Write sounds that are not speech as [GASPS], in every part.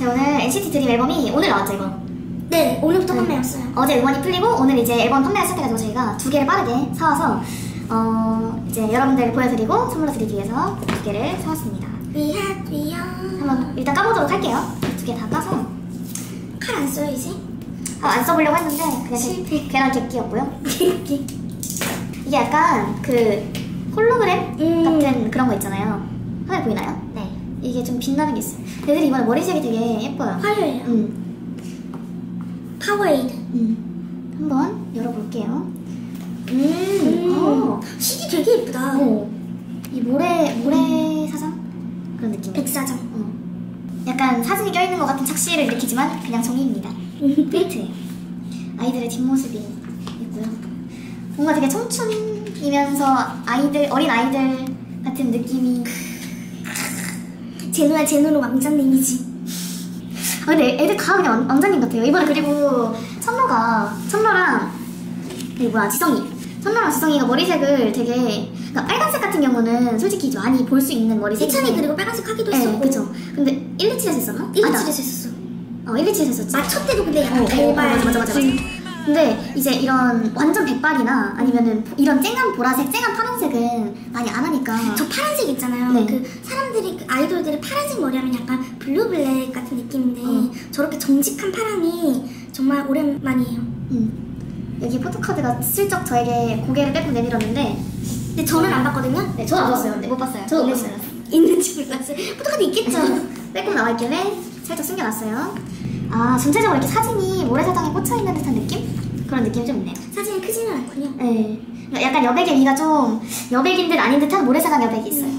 제 오늘 NCT 드림 앨범이 오늘 나왔죠 이거. 네, 오늘부터 네. 판매였어요. 어제 음원이 풀리고 오늘 이제 앨범 판매가 시작해가지고 저희가 두 개를 빠르게 사와서 어 이제 여러분들 보여드리고 선물로 드리기 위해서 두 개를 사왔습니다. 위핫 위험. 한번 일단 까보도록 할게요. 두 개 다 까서 칼 안 써요 이제? 아, 안 써보려고 했는데 그냥 실패. 괜한 객기였고요. 이렇게. 이게 약간 그 홀로그램 음. 같은 그런 거 있잖아요. 화면 보이나요? 네. 이게 좀 빛나는 게 있어요. 애들이 이번에 머리색이 되게 예뻐요. 화려해요. 음. 파워에이드. 음. 한번 열어볼게요. 음. 어. CD 되게 예쁘다. 오. 이 모래 모래 사장 그런 느낌. 백사장. 어. 약간 사진이 껴있는 것 같은 착시를 일으키지만 그냥 종이입니다. 페인트예요. [LAUGHS] 아이들의 뒷모습이 있고요. 뭔가 되게 청춘이면서 아이들 어린 아이들 같은 느낌이. 제노야 제노로 왕자님이지. 아 근데 애들 다 그냥 왕- 왕자님 같아요. 이번에 그리고 천로가 천로랑 이 뭐야 지성이 천로랑 지성이가 머리색을 되게 그러니까 빨간색 같은 경우는 솔직히 좀 많이 볼 수 있는 머리색인데 희찬이 그리고 빨간색 하기도 네, 했었고. 그쵸. 근데 127에서 했었나? 127에서 했었어. 어, 127에서 했었지. 마초 때도 근데 약간 어, 어, 달발. 맞아, 맞아, 맞아, 맞아. 근데 이제 이런 완전 백발이나 아니면은 이런 쨍한 보라색, 쨍한 파란색은 많이 안 하니까. 저 파란색 있잖아요. 네. 그 사람들이 그 아이돌들이 파란색 머리하면 약간 블루블랙 같은 느낌인데 어. 저렇게 정직한 파랑이 정말 오랜만이에요. 음. 여기 포토카드가 슬쩍 저에게 고개를 빼고 내밀었는데. 근데 저는 안 봤거든요. 네, 저는 안 봤어요, 근데. 못 봤어요. 저도 못 있는지 봤어요. 있는지 몰랐어요. 포토카드 있겠죠. [LAUGHS] 빼고 나와 있길래 살짝 숨겨놨어요. 아, 전체적으로 이렇게 사진이 모래사장에 꽂혀 있는 듯한 느낌? 그런 느낌이 좀 있네요. 사진이 크지는 않군요. 네. 그러니까 약간 여백의 위가 좀 여백인 듯 아닌 듯한 모래사장 여백이 있어요.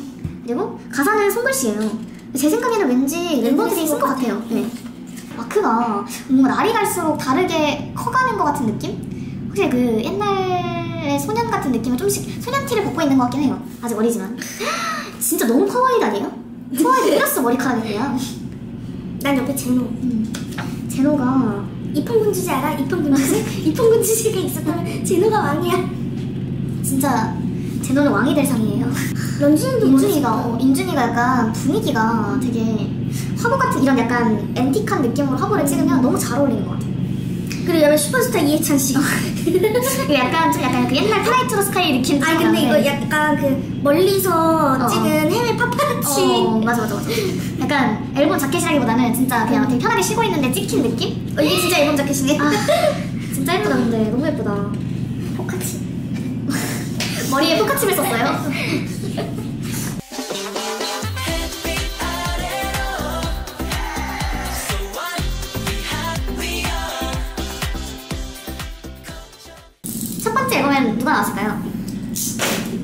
그리고 가사는 손글씨예요. 제 생각에는 왠지 멤버들이 쓴 것 같아요. 네. 마크가 뭔가 날이 갈수록 다르게 커가는 것 같은 느낌? 혹시 그 옛날의 소년 같은 느낌을 좀씩 소년 티를 벗고 있는 것 같긴 해요. 아직 어리지만. [GASPS] 진짜 너무 파워에이드 아니에요? [LAUGHS] 파워에이드 플러스 머리카락이 그냥. 난 옆에 제노. 음. 제노가 이펑군 주제 알아? 이펑군 주제? [LAUGHS] 이펑군 주제가 있었다면 제노가 왕이야. 진짜 제노는 왕이 될 상이에요. 런쥔이도 인준이가 어, 인준이가 약간 분위기가 되게 화보 같은 이런 약간 앤틱한 느낌으로 화보를 찍으면 너무 잘 어울리는 것 같아요. 그리고 여러 슈퍼스타 이해찬 씨. 이거 [LAUGHS] 약간 좀 약간 그 옛날 프라이트로 스카이 느낌. 아니 근데 이거 약간 그 멀리서 어. 찍은 해외 파파라치. 어, 맞아 맞아 맞아. 약간 앨범 자켓이라기보다는 진짜 그냥 되게 편하게 쉬고 있는데 찍힌 느낌? 어, 이게 진짜 앨범 자켓이네. 아, 진짜 예쁘다 근데 너무 예쁘다. 포카치. 머리에 포카칩을 썼어요. [LAUGHS] 첫 번째 앨범엔 누가 나왔을까요?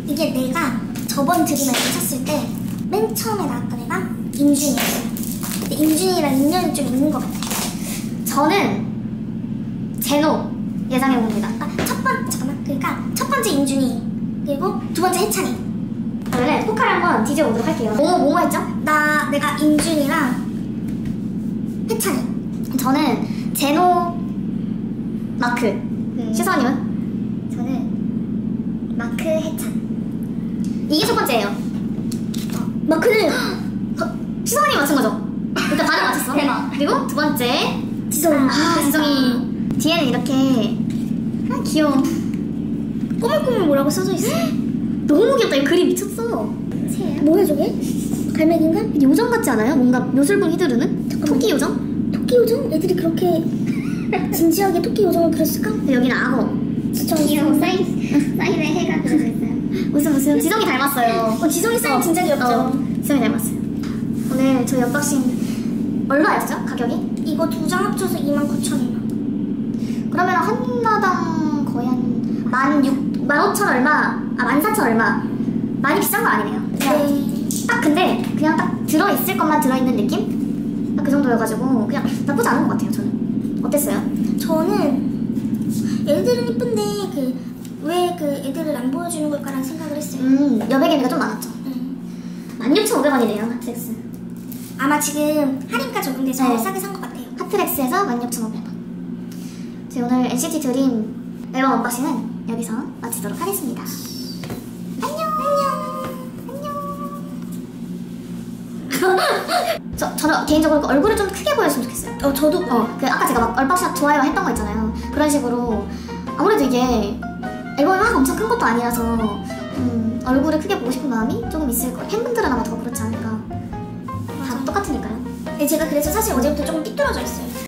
이게 내가 저번 드림을 쳤을 때 맨 처음에 나왔던 애가 임준이었어요. 근데 임준이랑 인연이 좀 있는 것 같아요. 저는 제노 예상해 봅니다. 아, 첫 번, 잠깐만. 그러니까 첫 번째 임준이, 그리고 두 번째 해찬이. 그러면 포카를 한번 뒤져보도록 할게요. 뭐뭐 뭐뭐 했죠? 나, 내가 임준이랑 해찬이. 저는 제노 마크 시선님은 저는 마크 해찬. 이게 첫 번째예요. 마크는 시선이 맞춘 거죠? 일단 반응 맞췄어. 대박. 그리고 두 번째 지성. 아 지성이 뒤에는 이렇게 아 귀여워. 꼬물꼬물 뭐라고 써져 있어. [GASPS] 너무 귀엽다. 이 그림 미쳤어. 새야? 뭐야 저게? 갈매기인가? 요정 같지 않아요? 뭔가 묘술봉 휘두르는? 토끼 요정? 토끼 요정? 애들이 그렇게 [LAUGHS] 진지하게 토끼 요정을 그렸을까? 여기는 악어. 진짜 귀여워. 사인, 사인에 무슨 무슨 지성이 닮았어요. 어, 지성이 사인 진짜 귀엽죠? 어, 지성이 닮았어요. 오늘 저희 언박싱 얼마였죠? 가격이? 이거 두 장 합쳐서 29,000원. 그러면 하나당 거의 한만 육, 만 오천 얼마, 아, 만 사천 얼마. 많이 비싼 거 아니네요. 그냥 네. 딱 근데 그냥 딱 들어있을 것만 들어있는 느낌? 딱 그 정도여가지고 그냥 나쁘지 않은 것 같아요, 저는. 어땠어요? 저는 애들은 이쁜데 그 애들을 안 보여주는 걸까라는 생각을 했어요. 음, 여백의미가 좀 많았죠. 음. 16,500원이네요, 핫트렉스. 아마 지금 할인가 적용돼서 네. 싸게 산 것 같아요. 핫트렉스에서 16,500원. 저희 오늘 NCT 드림 앨범 언박싱은 여기서 마치도록 하겠습니다. 안녕! 안녕! 안녕! 저, 저는 개인적으로 그 얼굴을 좀 크게 보였으면 좋겠어요. 어 저도 어, 그 아까 제가 막 얼박샷 좋아요 했던 거 있잖아요. 그런 식으로 아무래도 이게 엄청 큰 것도 아니라서 음, 얼굴을 크게 보고 싶은 마음이 조금 있을 거예요. 팬분들은 아마 더 그렇지 않을까. 다. 똑같으니까요. 근데 제가 그래서 사실 어제부터 조금 삐뚤어져 있어요.